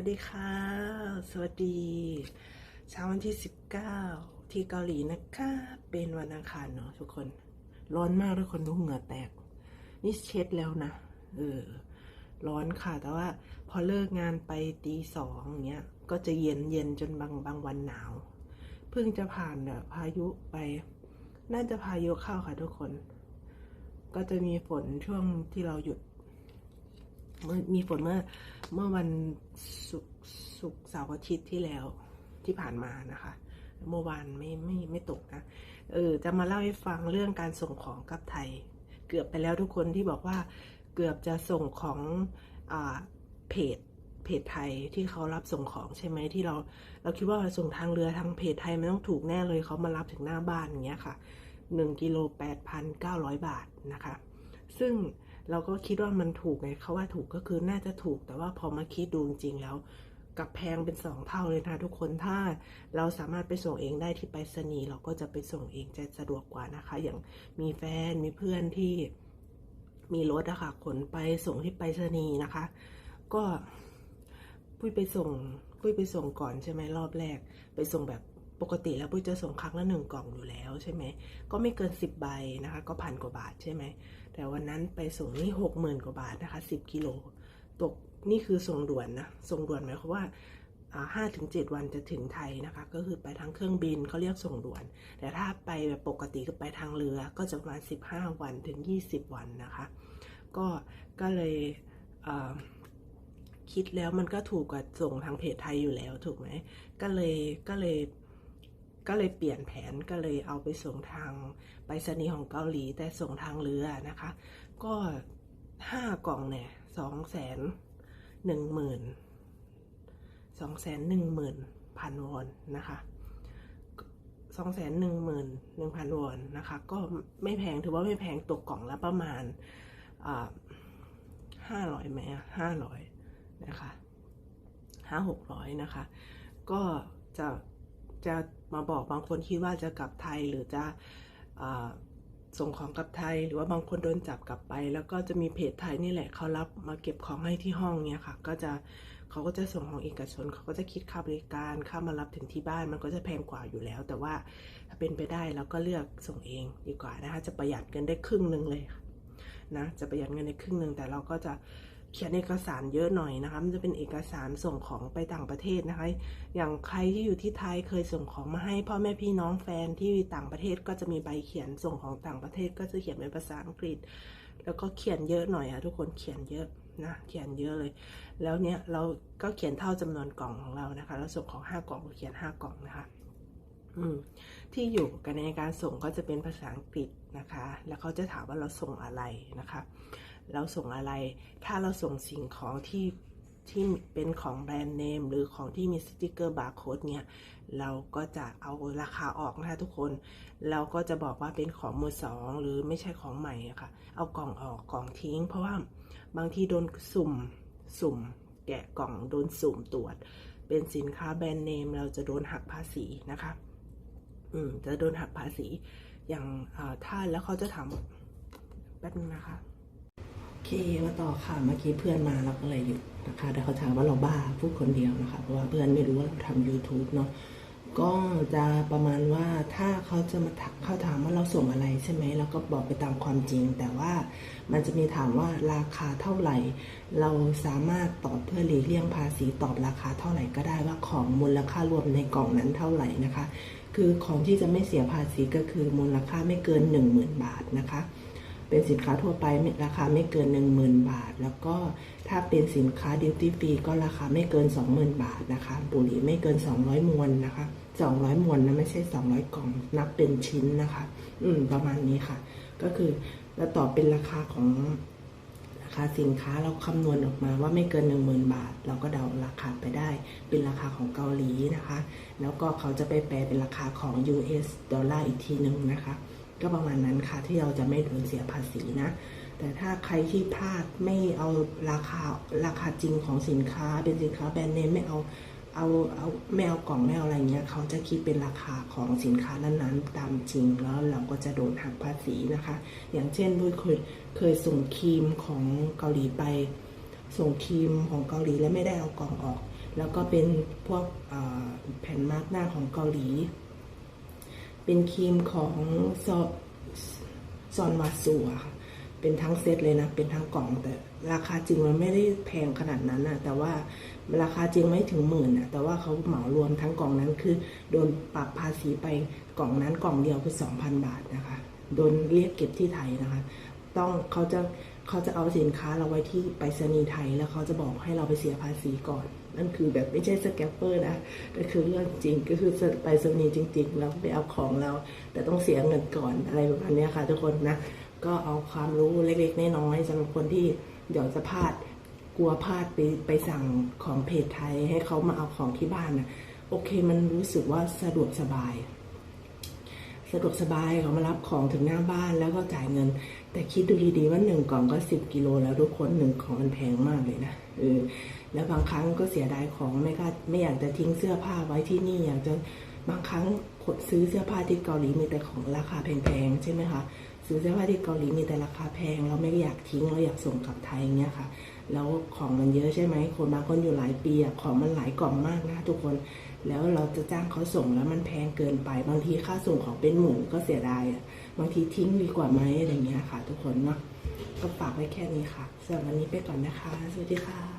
วัสดีค่ะ สวัสดีเช้าวันที่ 19 ที่เกาหลีนะคะ เป็นวันอังคารเนาะทุกคน ร้อนมากทุกคนทุกเหงื่อแตก นี่เช็ดแล้วนะ เออ ร้อนค่ะ แต่ว่าพอเลิกงานไปตีสองเงี้ย ก็จะเย็นเย็นจนบางบางวันหนาว เพิ่งจะผ่านแบบพายุไป น่าจะพายุเข้าค่ะทุกคน ก็จะมีฝนช่วงที่เราหยุด มีฝนเมื่อเมื่อวันศุกร์ศุกร์เสาร์อาทิตย์ที่แล้วที่ผ่านมานะคะ เมื่อวานไม่ไม่ไม่ตกนะ เออ จะมาเล่าให้ฟังเรื่องการส่งของกลับไทย เกือบไปแล้วทุกคนที่บอกว่าเกือบจะส่งของอ่าเพจเพจไทยที่เขารับส่งของใช่ไหมที่เรา เราคิดว่าส่งทางเรือทางเพจไทยมันต้องถูกแน่เลยเขามารับถึงหน้าบ้านอย่างเงี้ยค่ะหนึ่งกิโลแปดพันเก้าร้อยบาทนะคะ ซึ่ง เราก็คิดว่ามันถูกไงเขาว่าถูกก็คือน่าจะถูก แต่ว่าพอมาคิดดูจริงๆแล้วกับแพงเป็นสองเท่าเลยนะทุกคนถ้าเราสามารถไปส่งเองได้ที่ไปรษณีย์เราก็จะไปส่งเองจะสะดวกกว่านะคะ อย่างมีแฟนมีเพื่อนที่มีรถอะค่ะขนไปส่งที่ไปรษณีย์นะคะ ก็ปุ้ยไปส่งปุ้ยไปส่งก่อนใช่ไหมรอบแรก ไปส่งแบบ ปกติแล้วปุ้ยจะส่งครั้งละหนึ่งกล่องอยู่แล้วใช่ไหมก็ไม่เกินสิบใบนะคะ ก็พันกว่าบาทใช่ไหมแต่วันนั้นไปส่งนี่หกหมื่นกว่าบาทนะคะสิบกิโลตกนี่คือส่งด่วนนะส่งด่วนหมายความว่าห้าถึงเจ็ดวันจะถึงไทยนะคะ ก็คือไปทางเครื่องบินเขาเรียกส่งด่วน แต่ถ้าไปแบบปกติก็ไปทางเรือก็จะประมาณสิบห้าวันถึงยี่สิบวันนะคะ ก็ก็เลยเคิดแล้วมันก็ถูกกว่าส่งทางเพจไทยอยู่แล้วถูกไหมก็เลยก็เลย ก็เลยเปลี่ยนแผนก็เลยเอาไปส่งทางไปรษณีย์ของเกาหลี แต่ส่งทางเรือนะคะ ก็ห้ากล่องเนี่ยสองแสนหนึ่งหมื่นสองแสนหนึ่งหมื่นพันวอนนะคะสองแสนหนึ่งหมื่นหนึ่งพันวอนนะคะ ก็ไม่แพงถือว่าไม่แพงตกกล่องละประมาณห้าร้อยไหมห้าร้อยนะคะห้าหกร้อยนะคะ ก็จะจะ มาบอกบางคนคิดว่าจะกลับไทยหรือจะส่งของกลับไทย หรือว่าบางคนโดนจับกลับไป แล้วก็จะมีเพจไทยนี่แหละเขารับมาเก็บของให้ที่ห้องเนี่ยค่ะ ก็จะเขาก็จะส่งของเอกชนเขาก็จะคิดค่าบริการค่ามารับถึงที่บ้านมันก็จะแพงกว่าอยู่แล้ว แต่ว่าถ้าเป็นไปได้เราก็เลือกส่งเองดีกว่านะคะจะประหยัดเงินได้ครึ่งหนึ่งเลยนะจะประหยัดเงินในครึ่งหนึ่งแต่เราก็จะ เขียนเอกสารเยอะหน่อยนะคะ มันจะเป็นเอกสารส่งของไปต่างประเทศนะคะ อย่างใครที่อยู่ที่ไทยเคยส่งของมาให้พ่อแม่พี่น้องแฟนที่ต่างประเทศก็จะมีใบเขียนส่งของต่างประเทศก็จะเขียนเป็นภาษาอังกฤษ แล้วก็เขียนเยอะหน่อยอะทุกคนเขียนเยอะนะเขียนเยอะเลย แล้วเนี้ยเราก็เขียนเท่าจำนวนกล่องของเรานะคะแล้วส่งของห้ากล่องเขียนห้ากล่องนะคะอืมที่อยู่กันในการส่งก็จะเป็นภาษาอังกฤษนะคะ แล้วเขาจะถามว่าเราส่งอะไรนะคะ เราส่งอะไร ถ้าเราส่งสิ่งของที่ที่เป็นของแบรนด์เนมหรือของที่มีสติกเกอร์บาร์โค้ดเนี่ย เราก็จะเอาราคาออกนะคะทุกคน เราก็จะบอกว่าเป็นของมือสองหรือไม่ใช่ของใหม่อะคะ่ะ เอากล่องออกกล่องทิ้ง เพราะว่าบางทีโดนสุ่มสุ่ม แกะกล่องโดนสุ่มตรวจ เป็นสินค้าแบรนด์เนมเราจะโดนหักภาษีนะคะ อืมจะโดนหักภาษี อย่างถ้าแล้วเขาจะถามแป๊บนึงนะคะ เคมาต่อค่ะเมื่อกี้เพื่อนมาเราก็เลยหยุดนะคะ แต่เขาถามว่าเราบ้าพูดคนเดียวนะคะ เพราะว่าเพื่อนไม่รู้ว่าเราทำ YouTube เนาะก็จะประมาณว่าถ้าเขาจะมาเขาถามว่าเราส่งอะไรใช่ไหมเราก็บอกไปตามความจริง แต่ว่ามันจะมีถามว่าราคาเท่าไหร่ เราสามารถตอบเพื่อหลีกเลี่ยงภาษีตอบราคาเท่าไหร่ก็ได้ว่าของมูลค่ารวมในกล่องนั้นเท่าไหร่นะคะ คือของที่จะไม่เสียภาษีก็คือมูลค่าไม่เกิน 10,000 บาทนะคะ เป็นสินค้าทั่วไปราคาไม่เกิน 10,000 บาท แล้วก็ถ้าเป็นสินค้าดิวตี้ฟรีก็ราคาไม่เกิน 20,000 บาทนะคะบุหรี่ไม่เกิน 200 มวนนะคะ 200 มวนนะไม่ใช่ 200 กล่องนับเป็นชิ้นนะคะ อืมประมาณนี้ค่ะ ก็คือแล้วต่อเป็นราคาของราคาสินค้าเราคำนวณออกมาว่าไม่เกิน 10,000 บาท เราก็เดาราคาไปได้ เป็นราคาของเกาหลีนะคะ แล้วก็เขาจะไปแปลเป็นราคาของ US ดอลลาร์อีกทีหนึ่งนะคะ ก็ประมาณนั้นค่ะที่เราจะไม่โดนเสียภาษีนะ แต่ถ้าใครที่พลาดไม่เอาราคาราคาจริงของสินค้า เป็นสินค้าแบรนด์เนมไม่เอาเอาเอาไม่เอากล่องไม่เอาอะไรเงี้ยเขาจะคิดเป็นราคาของสินค้านั้นๆ ตามจริงแล้วเราก็จะโดนหักภาษีนะคะ อย่างเช่นบุ้ยเคยเคยส่งครีมของเกาหลีไป ส่งครีมของเกาหลีแล้วไม่ได้เอากล่องออก แล้วก็เป็นพวกแผ่นมาร์กหน้าของเกาหลี เป็นครีมของซอซอนมาสูอะค่ะเป็นทั้งเซตเลยนะ เป็นทั้งกล่องแต่ราคาจริงมันไม่ได้แพงขนาดนั้นนะแต่ว่าราคาจริงไม่ถึงหมื่นนะแต่ว่าเขาเหมารวมทั้งกล่องนั้นคือ โดนปรับภาษีไปกล่องนั้นกล่องเดียวคือ 2,000 บาทนะคะ โดนเรียกเก็บที่ไทยนะคะ ต้องเขาจะ เขาจะเอาสินค้าเราไว้ที่ไปรษณีย์ไทย แล้วเขาจะบอกให้เราไปเสียภาษีก่อน นั่นคือแบบไม่ใช่สแกปเปอร์นะก็คือเรื่องจริงก็คือไปรษณีย์จริงๆแล้วไปเอาของเรา แต่ต้องเสียเงินก่อนอะไรประมาณนี้ค่ะ ทุกคนนะก็เอาความรู้เล็กๆน้อยๆสำหรับคนที่เดี๋ยวจะพลาดกลัวพลาดไปไปสั่งของเพจไทยให้เขามาเอาของที่บ้านนะโอเคมันรู้สึกว่าสะดวกสบาย สะดวกสบายเขามารับของถึงหน้าบ้านแล้วก็จ่ายเงิน แต่คิดดูดีๆว่าหนึ่งกล่องก็สิบกิโลแล้วทุกคนหนึ่งของมันแพงมากเลยนะเออแล้วบางครั้งก็เสียดายของไม่กล้าไม่อยากจะทิ้งเสื้อผ้าไว้ที่นี่อยากจะบางครั้งกดซื้อเสื้อผ้าที่เกาหลีมีแต่ของราคาแพงๆใช่ไหมคะซื้อเสื้อผ้าที่เกาหลีมีแต่ราคาแพงเราไม่อยากทิ้งเราอยากส่งกลับไทยอย่างเงี้ยค่ะ แล้วของมันเยอะใช่ไหมคนบางคนอยู่หลายปีอะของมันหลายกล่องมากนะทุกคน แล้วเราจะจ้างเขาส่งแล้วมันแพงเกินไป บางทีค่าส่งของเป็นหมื่นก็เสียดายอะบางทีทิ้งดีกว่าไหมอะไรเงี้ยค่ะ ทุกคนเนาะก็ฝากไว้แค่นี้ค่ะสำหรับวันนี้ไปก่อนนะคะ สวัสดีค่ะ